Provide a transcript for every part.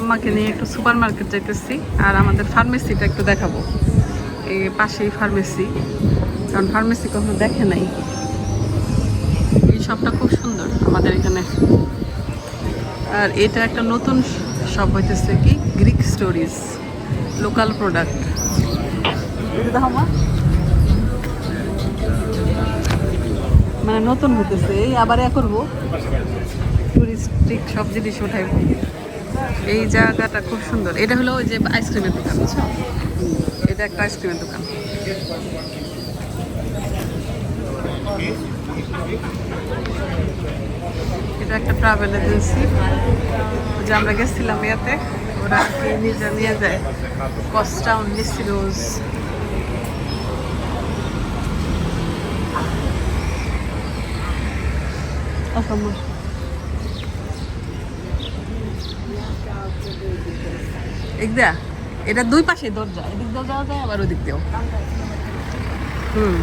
আম্মাকে নিয়ে একটু সুপার মার্কেট যাইতেছি আর আমাদের ফার্মেসিটা একটু দেখাবো। এই পাশেই ফার্মেসি। কারণ ফার্মেসি কখনো দেখে নাই। এই শপটা খুব সুন্দর আমাদের এখানে। আর এটা একটা নতুন শপ হইতেছে কি? গ্রিক স্টোরিজ লোকাল প্রোডাক্ট মানে নতুন হইতেছে। এই আবার এ করব। টুরিস্টিক সব জিনিস উঠাইবো। এই জায়গাটা খুব সুন্দর। এটা হলো ওই যে আইসক্রিমের দোকান এটা একটা আইসক্রিমের দোকান। এটা একটা ট্রাভেল এজেন্সি যে আমরা গেছিলাম ইয়াতে, ওরা নিজে নিয়ে যায়। কস্টা মিসি রোজ। অসম্ভব একদা এটা দুই পাশে দরজা এদিক দিয়েও যাওয়া যায় আবার ওদিক দিয়েও। হুম।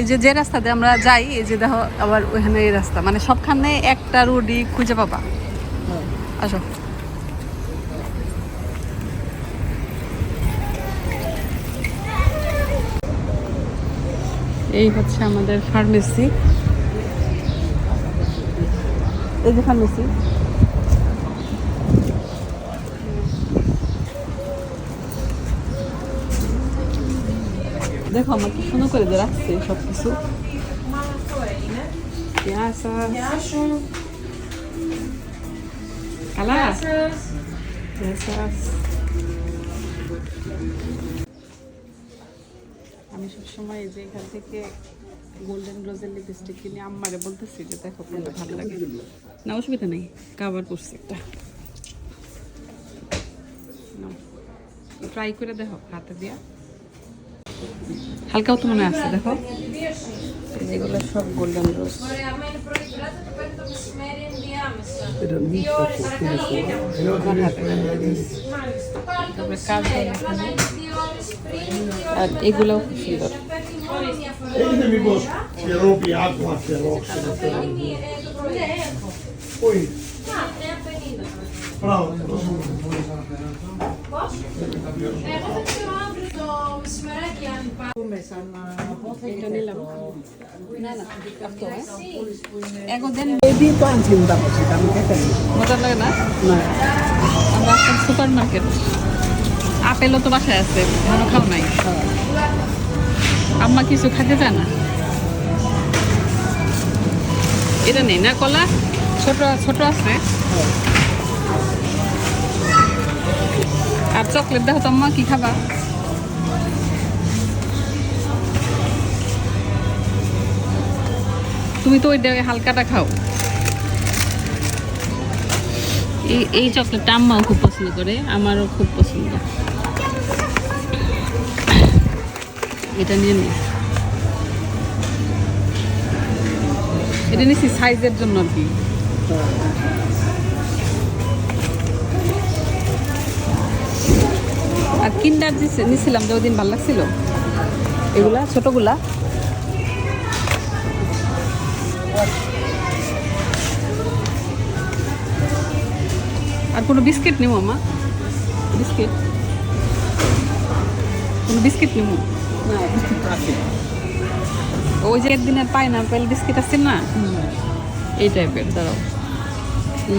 এই যে যে রাস্তাতে আমরা যাই এই যে দেখো আবার ওখানে এই রাস্তা। মানে সবখানে একটা রোডই খুঁজে পাবা। আসো। এই হচ্ছে আমাদের ফার্মেসি এই যে ফার্মেসি দেখো আমার কি সুন্দর করে রাখছে সব কিছু আমি সবসময় এই যে এখান থেকে গোল্ডেন রোজের লিপস্টিক কিনে আম্মারে বলতেছি যে দেখো কোনটা ভালো লাগে। না, অসুবিধা নেই কাভার করছি একটা। ট্রাই করে দেখো, হাতে দিয়া। হালকাও তো মনে আছে দেখো এই যেগুলো সব গোল্ডেন রোজ তারপরে কাজ হয় এখানে। আর এগুলোও খুব সুন্দর Ehi, mi posso... Se rompi acqua, se rossa. Poi... Bravo, super market আপেলও তো বাসায় আছে ভালো খাও নাই আম্মা কিছু খাইতে চায় না এটা নেই না কলা ছোট ছোট আছে আর চকলেট দেখো তো আম্মা কি খাবা তুমি তো ওই হালকাটা খাও। এই এই চকলেটটা আম্মাও খুব পছন্দ করে আমারও খুব পছন্দ। এটা নিয়ে নি। এটা নিয়েছি সাইজের জন্য আর কি। আর কিন্ডার নিছিলাম যে ওদিন ভালো লাগছিল। এগুলা ছোটগুলা। আর কোনো বিস্কিট নেব আমা বিস্কিট? কোনো বিস্কিট নেব tratti. ওই যে একদিনের পাইনাপেল বিস্কিট আছে না? এই টাইপের দাঁড়াও।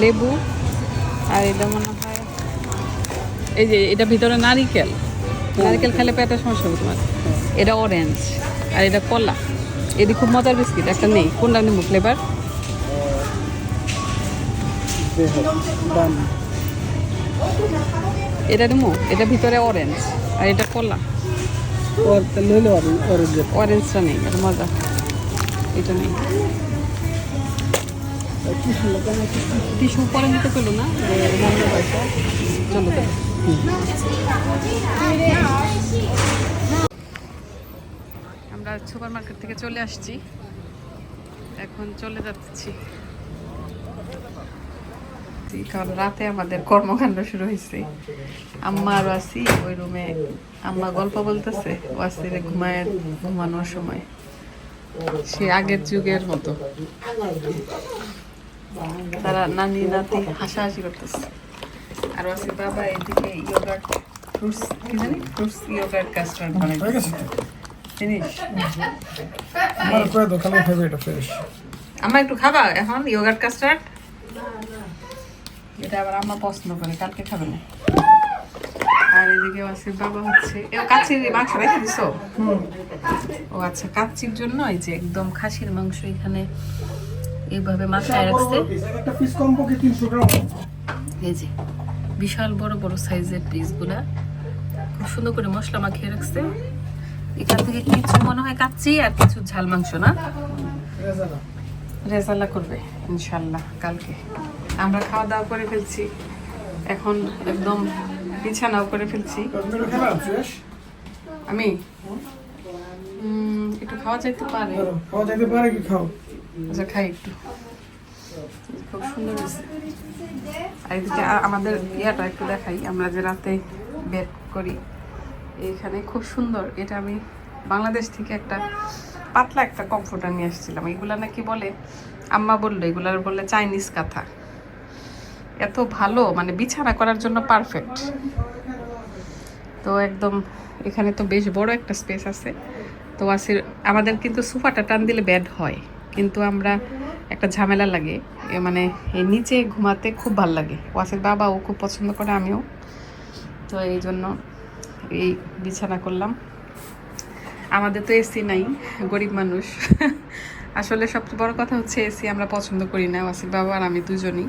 লেবু আর এটা মনে এই যে এটা ভিতরে নারিকেল। নারিকেল খেলে পেটের সমস্যা হবে তোমার। এটা অরেঞ্জ আর এটা কলা। এদি খুব মজার বিস্কিট একটা নেই। কোনটা নেব ফ্লেভার এটা নেব। এটা ভিতরে অরেঞ্জ আর এটা কলা. অরেঞ্জটা নেই এটা মজা। এটা নেই। sono পরে নিতে পেল না? যে আমরা সুপার মার্কেট থেকে চলে আসছি। এখন চলে যাচ্ছি। কারণ রাতে আমাদের কর্মকাণ্ড শুরু হয়েছে। আম্মা আর আসি ওই রুমে আম্মা গল্প বলতেছে, ওয়াসিরে ঘুমায়, ঘুমানোর সময়। সে আগের যুগের মতো। তারা নানি নাতি হাসাহাসি করতেছে। আর আছে বাবা এদিকে ইয়োগার্ট ফ্রুটস কি জানি? ফ্রুটস ইয়োগার্ট কাস্টার্ড বানাইতেছে জিনিস আমার কয়ে দাও খাবে এটা ফ্রেশ আমার একটু খাবা এখন? ইয়োগার্ট কাস্টার্ড এটা আবার পছন্দ করে কালকে খাবে না। আর এদিকে বাবা হচ্ছে মাংস রেখে দিছো? ও আচ্ছা জন্য এই যে একদম খাসির মাংস এখানে এইভাবে মাথায় রাখছে। এই যে বিশাল বড় বড় সাইজের পিসগুলা সুন্দর করে মশলা মাখিয়ে রাখছে। এখান থেকে কিছু মনে হয় কাচ্চি আর কিছু ঝাল মাংস না? রেজাল্লা করবে ইনশাল্লাহ কালকে। আমরা খাওয়া দাওয়া করে ফেলছি। এখন একদম বিছানাও করে ফেলছি। আমি? একটু খাওয়া যাইতে পারে। খাওয়া যাইতে পারে কি খাও? আচ্ছা খাই একটু। খুব সুন্দর হয়েছে। আর এদিকে আমাদের ইয়াটা একটু দেখাই। আমরা যে রাতে বের করি। এইখানে খুব সুন্দর। এটা আমি বাংলাদেশ থেকে একটা পাতলা একটা কমফোর্টার নিয়ে আসছিলাম। এগুলা নাকি বলে, আম্মা বলল, এগুলার বললে চাইনিজ কাঁথা। এত ভালো মানে বিছানা করার জন্য পারফেক্ট তো একদম এখানে তো বেশ বড় একটা স্পেস আছে। তো আসির আমাদের কিন্তু সোফাটা টান দিলে ব্যাড হয়। কিন্তু আমরা একটা ঝামেলা লাগে। মানে এই নিচে ঘুমাতে খুব ভালো লাগে। ওয়াসির বাবা ও খুব পছন্দ করে, আমিও। তো এই জন্য এই বিছানা করলাম। আমাদের তো এসি নাই, গরিব মানুষ। আসলে সবচেয়ে বড় কথা হচ্ছে এসি আমরা পছন্দ করি না, ওয়াসির বাবা আর আমি দুজনই।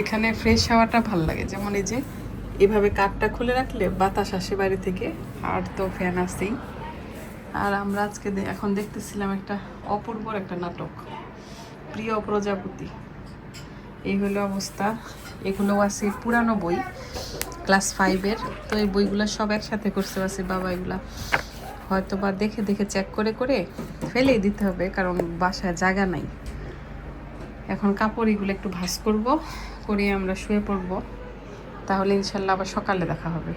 এখানে ফ্রেশ হাওয়াটা ভালো লাগে, যেমন এই যে এভাবে কাঠটা খুলে রাখলে বাতাস আসে বাইরে থেকে, আর তো ফ্যান আসেই আর আমরা আজকে এখন দেখতেছিলাম একটা অপূর্বর একটা নাটক, প্রিয় প্রজাপতি। এই হলো অবস্থা। এগুলো আছে পুরানো বই, ক্লাস ফাইভের তো এই বইগুলো সব একসাথে করছে আছে বাবা এগুলা। হয়তো বা দেখে দেখে চেক করে করে ফেলেই দিতে হবে, কারণ বাসায় জায়গা নাই। এখন কাপড় এগুলো একটু ভাস করব করে আমরা শুয়ে পড়ব। তাহলে ইনশাল্লাহ আবার সকালে দেখা হবে।